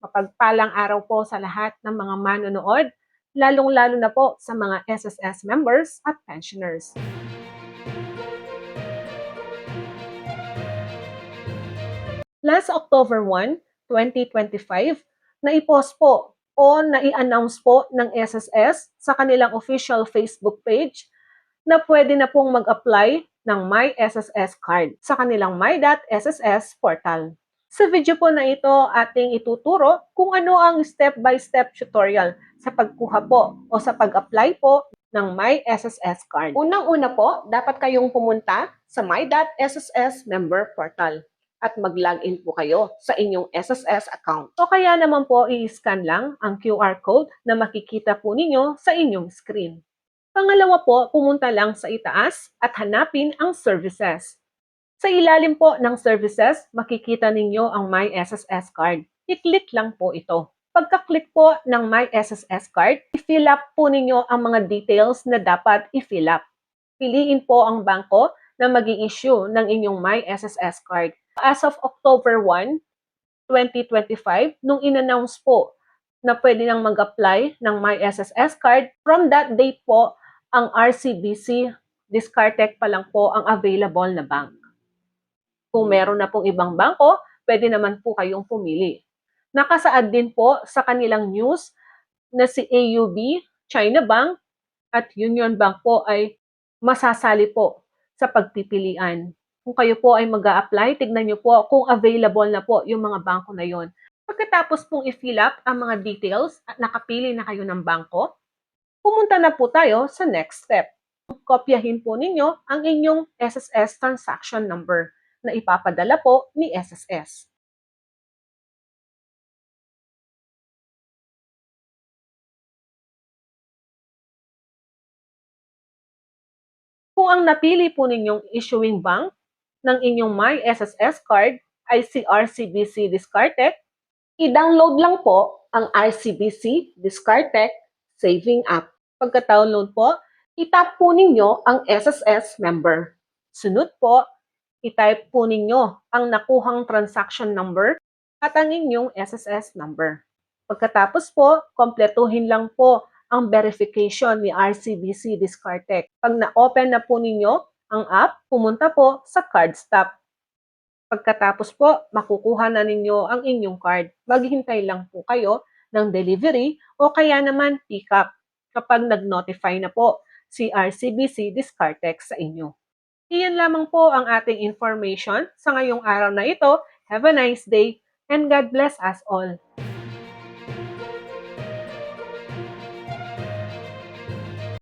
Mapagpalang araw po sa lahat ng mga manonood, lalong-lalo na po sa mga SSS members at pensioners. Last October 1, 2025, naipost po o nai-announce po ng SSS sa kanilang official Facebook page na pwede na pong mag-apply ng My SSS card sa kanilang My.SSS portal. Sa video po na ito, ating ituturo kung ano ang step-by-step tutorial sa pagkuha po o sa pag-apply po ng My SSS card. Unang-una po, dapat kayong pumunta sa My.SSS member portal at mag-login po kayo sa inyong SSS account. O kaya naman po, i-scan lang ang QR code na makikita po ninyo sa inyong screen. Pangalawa po, pumunta lang sa itaas at hanapin ang services. Sa ilalim po ng services, makikita ninyo ang My SSS card. I-click lang po ito. Pagka-click po ng My SSS card, i-fill up po ninyo ang mga details na dapat i-fill up. Piliin po ang bangko na mag issue ng inyong My SSS card. As of October 1, 2025, nung in-announce po na pwede nang mag-apply ng My SSS card, from that date po, ang RCBC Discartec pa lang po ang available na bank. Kung meron na pong ibang bangko, pwede naman po kayong pumili. Nakasaad din po sa kanilang news na si AUB, China Bank, at Union Bank po ay masasali po sa pagpipilian. Kung kayo po ay mag apply tignan nyo po kung available na po yung mga bangko na yon. Pagkatapos pong i-fill up ang mga details at nakapili na kayo ng bangko, pumunta na po tayo sa next step. Kopyahin po ninyo ang inyong SSS transaction number na ipapadala po ni SSS. Kung ang napili po ninyong issuing bank ng inyong My SSS card ay si RCBC Discartec, i-download lang po ang RCBC Discartec Saving App. Pagka-download po, itap po ninyo ang SSS member. Sunod po, itype po ninyo ang nakuhang transaction number at ang inyong SSS number. Pagkatapos po, kompletuhin lang po ang verification ni RCBC Discartec. Pag na-open na po ninyo ang app, pumunta po sa card stop. Pagkatapos po, makukuha na ninyo ang inyong card. Maghintay lang po kayo ng delivery o kaya naman pick up kapag nag-notify na po si RCBC Discartec sa inyo. Iyan lamang po ang ating information sa ngayong araw na ito. Have a nice day and God bless us all.